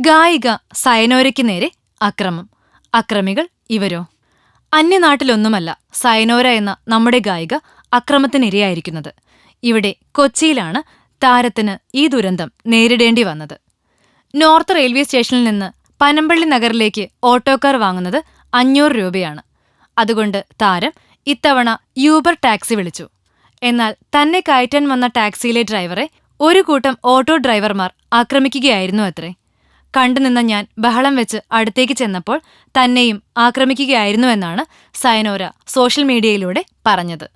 ഗായിക സയനോരയ്ക്ക് നേരെ അക്രമം. അക്രമികൾ ഇവരോ? അന്യനാട്ടിലൊന്നുമല്ല സയനോര എന്ന നമ്മുടെ ഗായിക അക്രമത്തിനിരയായിരിക്കുന്നത്. ഇവിടെ കൊച്ചിയിലാണ് താരത്തിന് ഈ ദുരന്തം നേരിടേണ്ടി വന്നത്. നോർത്ത് റെയിൽവേ സ്റ്റേഷനിൽ നിന്ന് പനമ്പള്ളി നഗറിലേക്ക് ഓട്ടോക്കാർ വാങ്ങുന്നത് അഞ്ഞൂറ് രൂപയാണ്. അതുകൊണ്ട് താരം ഇത്തവണ യൂബർ ടാക്സി വിളിച്ചു. എന്നാൽ തന്നെ കയറ്റാൻ വന്ന ടാക്സിയിലെ ഡ്രൈവറെ ഒരു കൂട്ടം ഓട്ടോ ഡ്രൈവർമാർ ആക്രമിക്കുകയായിരുന്നു അത്രേ. കണ്ടുനിന്ന ഞാൻ ബഹളം വെച്ച് അടുത്തേക്ക് ചെന്നപ്പോൾ തന്നെയും ആക്രമിക്കുകയായിരുന്നുവെന്നാണ് സയനോര സോഷ്യൽ മീഡിയയിലൂടെ പറഞ്ഞത്.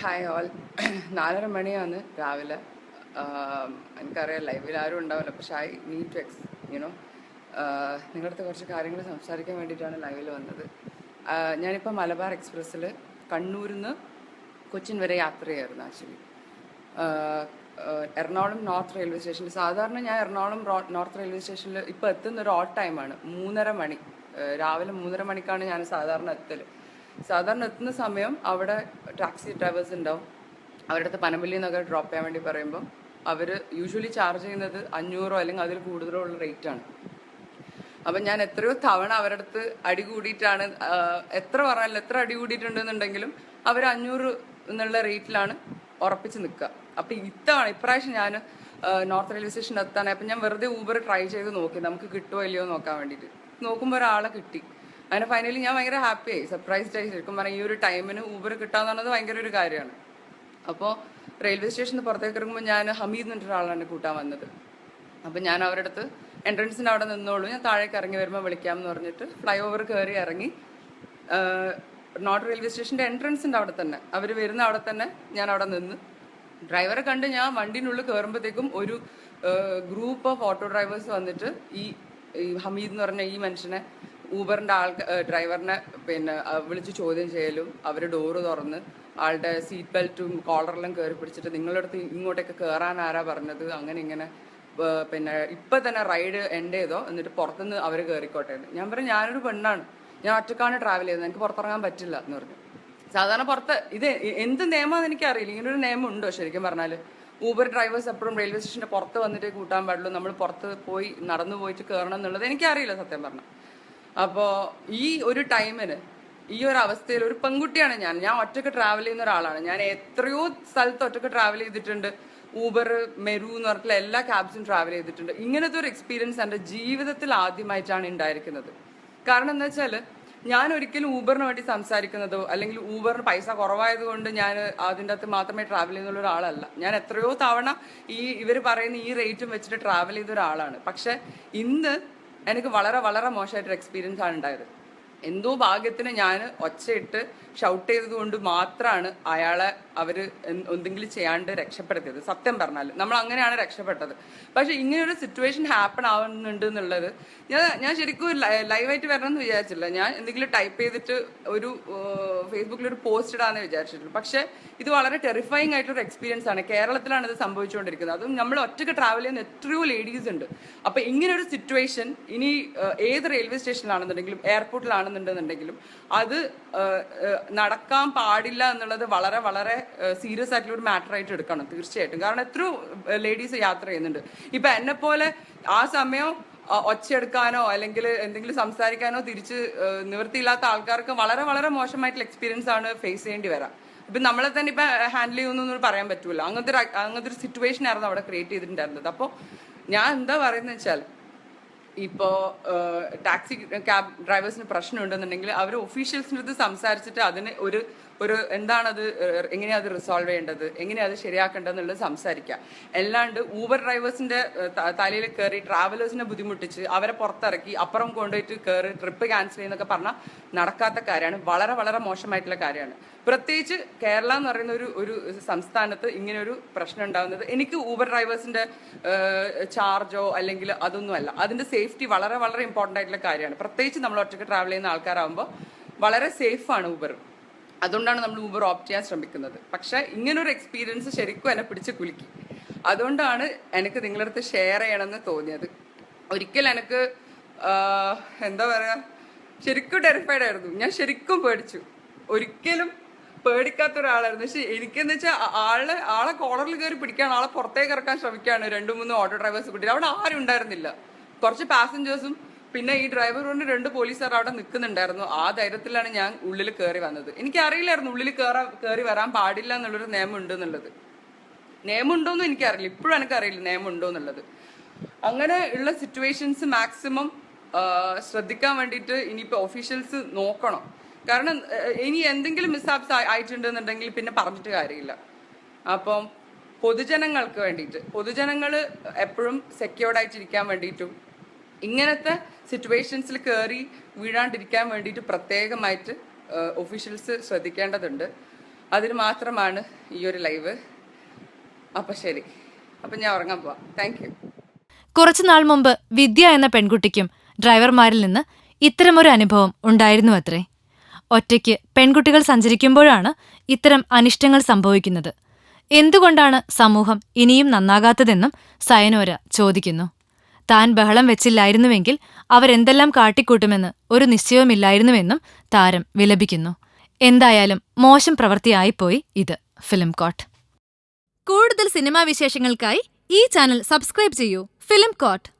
ഹായ് ഓൾ നാലര മണിയാണ് രാവിലെ. എനിക്കറിയാം ലൈവിൽ ആരും ഉണ്ടാവില്ല. പക്ഷെ I need to ex you know നിങ്ങളുടെ കുറച്ച് കാര്യങ്ങൾ സംസാരിക്കാൻ വേണ്ടിയിട്ടാണ് ലൈവിൽ വന്നത്. ഞാനിപ്പോൾ മലബാർ എക്സ്പ്രസ്സിൽ കണ്ണൂരിൽ നിന്ന് കൊച്ചിൻ വരെ യാത്രയായിരുന്നു ആക്ച്വലി. എറണാകുളം നോർത്ത് റെയിൽവേ സ്റ്റേഷനിൽ സാധാരണ ഞാൻ എറണാകുളം നോർത്ത് റെയിൽവേ സ്റ്റേഷനിൽ ഇപ്പോൾ എത്തുന്ന ഒരു ഓട്ട് ടൈമാണ് മൂന്നര മണി. രാവിലെ മൂന്നര മണിക്കാണ് ഞാൻ സാധാരണ എത്തൽ സാധാരണ എത്തുന്ന സമയം അവിടെ ടാക്സി ഡ്രൈവേഴ്സ് ഉണ്ടാവും. അവരുടെ അടുത്ത് പനമ്പള്ളി നഗർ ഡ്രോപ്പ് ചെയ്യാൻ വേണ്ടി പറയുമ്പോൾ അവർ യൂഷ്വലി ചാർജ് ചെയ്യുന്നത് അഞ്ഞൂറോ അല്ലെങ്കിൽ അതിൽ കൂടുതലോ ഉള്ള റേറ്റാണ്. അപ്പം ഞാൻ എത്രയോ തവണ അവരുടെ അടുത്ത് അടി കൂടിയിട്ടാണ് എത്ര പറഞ്ഞാലും എത്ര അടി കൂടിയിട്ടുണ്ടെന്നുണ്ടെങ്കിലും അവർ അഞ്ഞൂറ് എന്നുള്ള റേറ്റിലാണ് ഉറപ്പിച്ച് നിൽക്കുക. അപ്പം ഇത്തവണ ഇപ്രാവശ്യം ഞാൻ നോർത്ത് റെയിൽവേ സ്റ്റേഷൻ എത്താനായി അപ്പം ഞാൻ വെറുതെ ഊബർ ട്രൈ ചെയ്ത് നോക്കി. നമുക്ക് കിട്ടുമോ ഇല്ലയോ നോക്കാൻ വേണ്ടിയിട്ട്. നോക്കുമ്പോൾ ഒരാളെ കിട്ടി. അങ്ങനെ ഫൈനലി ഞാൻ ഭയങ്കര ആയി. സർപ്രൈസ്ഡ് ആയി. ശരിക്കും പറഞ്ഞാൽ ഈ ഒരു ടൈമിന് ഊബർ കിട്ടാന്ന് പറഞ്ഞത് ഭയങ്കര ഒരു കാര്യമാണ്. അപ്പോൾ റെയിൽവേ സ്റ്റേഷൻ പുറത്തേക്ക് ഇറങ്ങുമ്പോൾ ഞാൻ ഹമീദ് എന്നിട്ടൊരാളാണ് കൂട്ടാൻ വന്നത്. അപ്പം ഞാൻ അവരുടെ അടുത്ത് എൻട്രൻസിന് അവിടെ നിന്നോളൂ. ഞാൻ താഴേക്ക് ഇറങ്ങി വരുമ്പോൾ വിളിക്കാം എന്ന് പറഞ്ഞിട്ട് ഫ്ലൈ ഓവർ കയറി ഇറങ്ങി. നോർത്ത് റെയിൽവേ സ്റ്റേഷന്റെ എൻട്രൻസിന്റെ അവിടെ തന്നെ. അവർ വരുന്ന അവിടെ തന്നെ ഞാൻ അവിടെ നിന്ന്. ഡ്രൈവറെ കണ്ട് ഞാൻ വണ്ടീനുള്ളിൽ കയറുമ്പോഴത്തേക്കും ഒരു ഗ്രൂപ്പ് ഓഫ് ഓട്ടോ ഡ്രൈവേഴ്സ് വന്നിട്ട് ഈ ഹമീദ് എന്ന് പറഞ്ഞ ഈ മനുഷ്യനെ ഊബറിന്റെ ആൾ ഡ്രൈവറിനെ പിന്നെ വിളിച്ച് ചോദ്യം ചെയ്യലും അവർ ഡോറ് തുറന്ന് ആളുടെ സീറ്റ് ബെൽറ്റും കോളറെല്ലാം കയറി പിടിച്ചിട്ട് നിങ്ങളുടെ അടുത്ത് ഇങ്ങോട്ടേക്ക് കയറാൻ ആരാ പറഞ്ഞത്? അങ്ങനെ ഇങ്ങനെ പിന്നെ ഇപ്പൊ തന്നെ റൈഡ് എൻഡ് ചെയ്തോ എന്നിട്ട് പുറത്തുനിന്ന് അവർ കയറിക്കോട്ടെ ഞാൻ പറഞ്ഞു ഞാനൊരു പെണ്ണാണ്. ഞാൻ ഒറ്റക്കാണ് ട്രാവൽ ചെയ്യുന്നത്. എനിക്ക് പുറത്തിറങ്ങാൻ പറ്റില്ല എന്ന് പറഞ്ഞു. സാധാരണ പുറത്ത് ഇത് എന്ത് എന്ത് നിയമമാണെന്ന് എനിക്കറിയില്ല. ഇങ്ങനെ ഒരു നിയമം ഉണ്ടോ ശരിക്കും പറഞ്ഞാൽ ഊബർ ഡ്രൈവേഴ്സ് എപ്പോഴും റെയിൽവേ സ്റ്റേഷന്റെ പുറത്ത് വന്നിട്ട് കൂട്ടാൻ പാടുള്ളൂ. നമ്മൾ പുറത്ത് പോയി നടന്നു പോയിട്ട് കയറണം എന്നുള്ളത് എനിക്കറിയില്ല സത്യം പറഞ്ഞു. അപ്പോ ഈ ഒരു ടൈമിന് ഈ ഒരു അവസ്ഥയിൽ ഒരു പെൺകുട്ടിയാണ് ഞാൻ. ഞാൻ ഒറ്റയ്ക്ക് ട്രാവൽ ചെയ്യുന്ന ഒരാളാണ്. ഞാൻ എത്രയോ സ്ഥലത്ത് ഒറ്റയ്ക്ക് ട്രാവൽ ചെയ്തിട്ടുണ്ട്. ഊബർ മെരു എന്ന് പറഞ്ഞിട്ടുള്ള എല്ലാ ക്യാബ്സും ട്രാവൽ ചെയ്തിട്ടുണ്ട്. ഇങ്ങനത്തെ ഒരു എക്സ്പീരിയൻസ് എന്റെ ജീവിതത്തിൽ ആദ്യമായിട്ടാണ് ഉണ്ടായിരിക്കുന്നത് കാരണം എന്താ വെച്ചാൽ ഞാൻ ഒരിക്കലും ഊബറിന് വേണ്ടി സംസാരിക്കുന്നതോ അല്ലെങ്കിൽ ഊബറിന് പൈസ കുറവായതുകൊണ്ട് ഞാൻ അതിന്റെ അകത്ത് മാത്രമേ ട്രാവൽ ചെയ്യുന്നുള്ള ഒരാളല്ല. ഞാൻ എത്രയോ തവണ ഈ ഇവർ പറയുന്ന ഈ റേറ്റും വെച്ചിട്ട് ട്രാവൽ ചെയ്ത ഒരാളാണ്. പക്ഷെ ഇന്ന് എനിക്ക് വളരെ വളരെ മോശമായിട്ടൊരു എക്സ്പീരിയൻസ് ആണ് ഉണ്ടായത്. എന്തോ ഭാഗ്യത്തിന് ഞാൻ ഒച്ചയിട്ട് ഷൗട്ട് ചെയ്തതുകൊണ്ട് മാത്രമാണ് അയാളെ അവർ എന്തെങ്കിലും ചെയ്യാണ്ട് രക്ഷപ്പെടുത്തിയത്. സത്യം പറഞ്ഞാൽ നമ്മൾ അങ്ങനെയാണ് രക്ഷപ്പെട്ടത്. പക്ഷെ ഇങ്ങനെയൊരു സിറ്റുവേഷൻ ഹാപ്പൺ ആവുന്നുണ്ട് എന്നുള്ളത് ഞാൻ ഞാൻ ശരിക്കും ലൈവായിട്ട് വരണം എന്ന് വിചാരിച്ചില്ല. ഞാൻ എന്തെങ്കിലും ടൈപ്പ് ചെയ്തിട്ട് ഒരു ഫേസ്ബുക്കിൽ ഒരു പോസ്റ്റ് ഇടാന്ന് വിചാരിച്ചിട്ടുള്ളൂ. പക്ഷേ ഇത് വളരെ ടെറിഫൈങ് ആയിട്ടൊരു എക്സ്പീരിയൻസ് ആണ്. കേരളത്തിലാണ് ഇത് സംഭവിച്ചുകൊണ്ടിരിക്കുന്നത്. അതും നമ്മൾ ഒറ്റയ്ക്ക് ട്രാവൽ ചെയ്യുന്ന എത്രയോ ലേഡീസ് ഉണ്ട്. അപ്പൊ ഇങ്ങനൊരു സിറ്റുവേഷൻ ഇനി ഏത് റെയിൽവേ സ്റ്റേഷനിലാണെന്നുണ്ടെങ്കിലും എയർപോർട്ടിലാണെന്നുണ്ടെന്നുണ്ടെങ്കിലും അത് നടക്കാൻ പാടില്ല എന്നുള്ളത് വളരെ വളരെ സീരിയസ് ആയിട്ടുള്ള ഒരു മാറ്റർ ആയിട്ട് എടുക്കണം തീർച്ചയായിട്ടും. കാരണം എത്രയോ ലേഡീസ് യാത്ര ചെയ്യുന്നുണ്ട്. ഇപ്പൊ എന്നെ പോലെ ആ സമയം ഒച്ചെടുക്കാനോ അല്ലെങ്കിൽ എന്തെങ്കിലും സംസാരിക്കാനോ തിരിച്ച് നിവൃത്തിയില്ലാത്ത ആൾക്കാർക്ക് വളരെ വളരെ മോശമായിട്ടുള്ള എക്സ്പീരിയൻസ് ആണ് ഫേസ് ചെയ്യേണ്ടി വരാം. ഇപ്പൊ നമ്മളെ തന്നെ ഇപ്പൊ ഹാൻഡിൽ ചെയ്യുന്നു പറയാൻ പറ്റൂല. അങ്ങനത്തെ ഒരു അങ്ങനത്തെ ഒരു സിറ്റുവേഷൻ ആയിരുന്നു അവിടെ ക്രിയേറ്റ് ചെയ്തിട്ടുണ്ടായിരുന്നത്. അപ്പോൾ ഞാൻ എന്താ പറയുന്നത് വെച്ചാൽ ഇപ്പോൾ ടാക്സി ക്യാബ് ഡ്രൈവേഴ്സിന് പ്രശ്നം ഉണ്ടെന്നുണ്ടെങ്കിൽ അവർ ഒഫീഷ്യൽസിന്റെ അടുത്ത് സംസാരിച്ചിട്ട് അതിന് ഒരു ഒരു എന്താണത് എങ്ങനെയാ അത് റിസോൾവ് ചെയ്യേണ്ടത് എങ്ങനെയാ അത് ശരിയാക്കേണ്ടതെന്നുള്ളത് സംസാരിക്കാം. സംസാരിക്കുക അല്ലാണ്ട് ഊബർ ഡ്രൈവേഴ്സിന്റെ തലയിൽ കയറി ട്രാവലേഴ്സിനെ ബുദ്ധിമുട്ടിച്ച് അവരെ പുറത്തിറക്കി അപ്പുറം കൊണ്ടുപോയിട്ട് കയറി ട്രിപ്പ് ക്യാൻസൽ ചെയ്യുന്നൊക്കെ പറഞ്ഞാൽ നടക്കാത്ത കാര്യമാണ്. വളരെ വളരെ മോശമായിട്ടുള്ള കാര്യമാണ്. പ്രത്യേകിച്ച് കേരള എന്ന് പറയുന്ന ഒരു ഒരു സംസ്ഥാനത്ത് ഇങ്ങനെ ഒരു പ്രശ്നം ഉണ്ടാകുന്നത് എനിക്ക് ഊബർ ഡ്രൈവേഴ്സിന്റെ ചാർജോ അല്ലെങ്കിൽ അതൊന്നുമല്ല അതിന്റെ സേഫ്റ്റി വളരെ വളരെ ഇമ്പോർട്ടന്റ് ആയിട്ടുള്ള കാര്യമാണ്. പ്രത്യേകിച്ച് നമ്മൾ ഒറ്റയ്ക്ക് ട്രാവൽ ചെയ്യുന്ന ആൾക്കാരാകുമ്പോൾ വളരെ സേഫാണ് ഊബർ അതുകൊണ്ടാണ് നമ്മൾ ഊബർ ഓപ്റ്റ് ചെയ്യാൻ ശ്രമിക്കുന്നത്. പക്ഷേ ഇങ്ങനൊരു എക്സ്പീരിയൻസ് ശരിക്കും എന്നെ പിടിച്ച് കുലുക്കി. അതുകൊണ്ടാണ് എനിക്ക് നിങ്ങളുടെ അടുത്ത് ഷെയർ ചെയ്യണമെന്ന് തോന്നിയത്. ഒരിക്കൽ എനിക്ക് എന്താ പറയുക ശരിക്കും ടെറിഫൈഡ് ആയിരുന്നു. ഞാൻ ശരിക്കും പേടിച്ചു. ഒരിക്കലും പേടിക്കാത്ത ഒരാളായിരുന്നു. പക്ഷെ എനിക്കെന്ന് വെച്ചാൽ ആളെ ആളെ കോളറിൽ കയറി പിടിക്കാൻ ആളെ പുറത്തേക്ക് ഇറക്കാൻ ശ്രമിക്കുകയാണ് രണ്ടു മൂന്ന് ഓട്ടോ ഡ്രൈവേഴ്സ് കൂട്ടി അവിടെ ആരും ഉണ്ടായിരുന്നില്ല. കുറച്ച് പാസഞ്ചേഴ്സും പിന്നെ ഈ ഡ്രൈവർ കൊണ്ട് രണ്ട് പോലീസുകാർ അവിടെ നിൽക്കുന്നുണ്ടായിരുന്നു. ആ ധൈര്യത്തിലാണ് ഞാൻ ഉള്ളിൽ കയറി വന്നത്. എനിക്ക് അറിയില്ലായിരുന്നു ഉള്ളിൽ കയറാൻ കയറി വരാൻ പാടില്ല എന്നുള്ളൊരു നിയമം ഉണ്ട് എന്നുള്ളത്. നിയമം ഉണ്ടോന്നും എനിക്കറിയില്ല. ഇപ്പോഴും എനിക്കറിയില്ല നിയമം ഉണ്ടോ എന്നുള്ളത്. അങ്ങനെ ഉള്ള സിറ്റുവേഷൻസ് മാക്സിമം ശ്രദ്ധിക്കാൻ വേണ്ടിയിട്ട് ഇനിയിപ്പോൾ ഒഫീഷ്യൽസ് നോക്കണം. കാരണം ഇനി എന്തെങ്കിലും മിസ്സാപ്സ് ആയിട്ടുണ്ടെന്നുണ്ടെങ്കിൽ പിന്നെ പറഞ്ഞിട്ട് കാര്യമില്ല. അപ്പം പൊതുജനങ്ങൾക്ക് വേണ്ടിയിട്ട് പൊതുജനങ്ങൾ എപ്പോഴും സെക്യൂർഡ് ആയിട്ടിരിക്കാൻ വേണ്ടിയിട്ടും ഇങ്ങനത്തെ സിറ്റുവേഷൻസിൽ കയറി വീഴാണ്ടിരിക്കാൻ വേണ്ടിയിട്ട് പ്രത്യേകമായിട്ട് ഒഫീഷ്യൽസ് ശ്രദ്ധിക്കേണ്ടതുണ്ട്. അതിന് മാത്രമാണ് ഈ ഒരു ലൈവ് അപ്പം ശരി. അപ്പം ഞാൻ ഉറങ്ങാൻ പോവാം. താങ്ക് യു കുറച്ചുനാൾ മുമ്പ് വിദ്യ എന്ന പെൺകുട്ടിക്കും ഡ്രൈവർമാരിൽ നിന്ന് ഇത്തരമൊരു അനുഭവം ഉണ്ടായിരുന്നു അത്രേ. ഒറ്റയ്ക്ക് പെൺകുട്ടികൾ സഞ്ചരിക്കുമ്പോഴാണ് ഇത്തരം അനിഷ്ടങ്ങൾ സംഭവിക്കുന്നത്. എന്തുകൊണ്ടാണ് സമൂഹം ഇനിയും നന്നാകാത്തതെന്നും സയനോര ചോദിക്കുന്നു. താൻ ബഹളം വെച്ചില്ലായിരുന്നുവെങ്കിൽ അവരെന്തെല്ലാം കാട്ടിക്കൂട്ടുമെന്ന് ഒരു നിശ്ചയവുമില്ലായിരുന്നുവെന്നും താരം വിലപിക്കുന്നു. എന്തായാലും മോശം പ്രവൃത്തിയായിപ്പോയി ഇത്. Film coat. കൂടുതൽ സിനിമാ വിശേഷങ്ങൾക്കായി ഈ ചാനൽ സബ്സ്ക്രൈബ് ചെയ്യൂ. Film coat.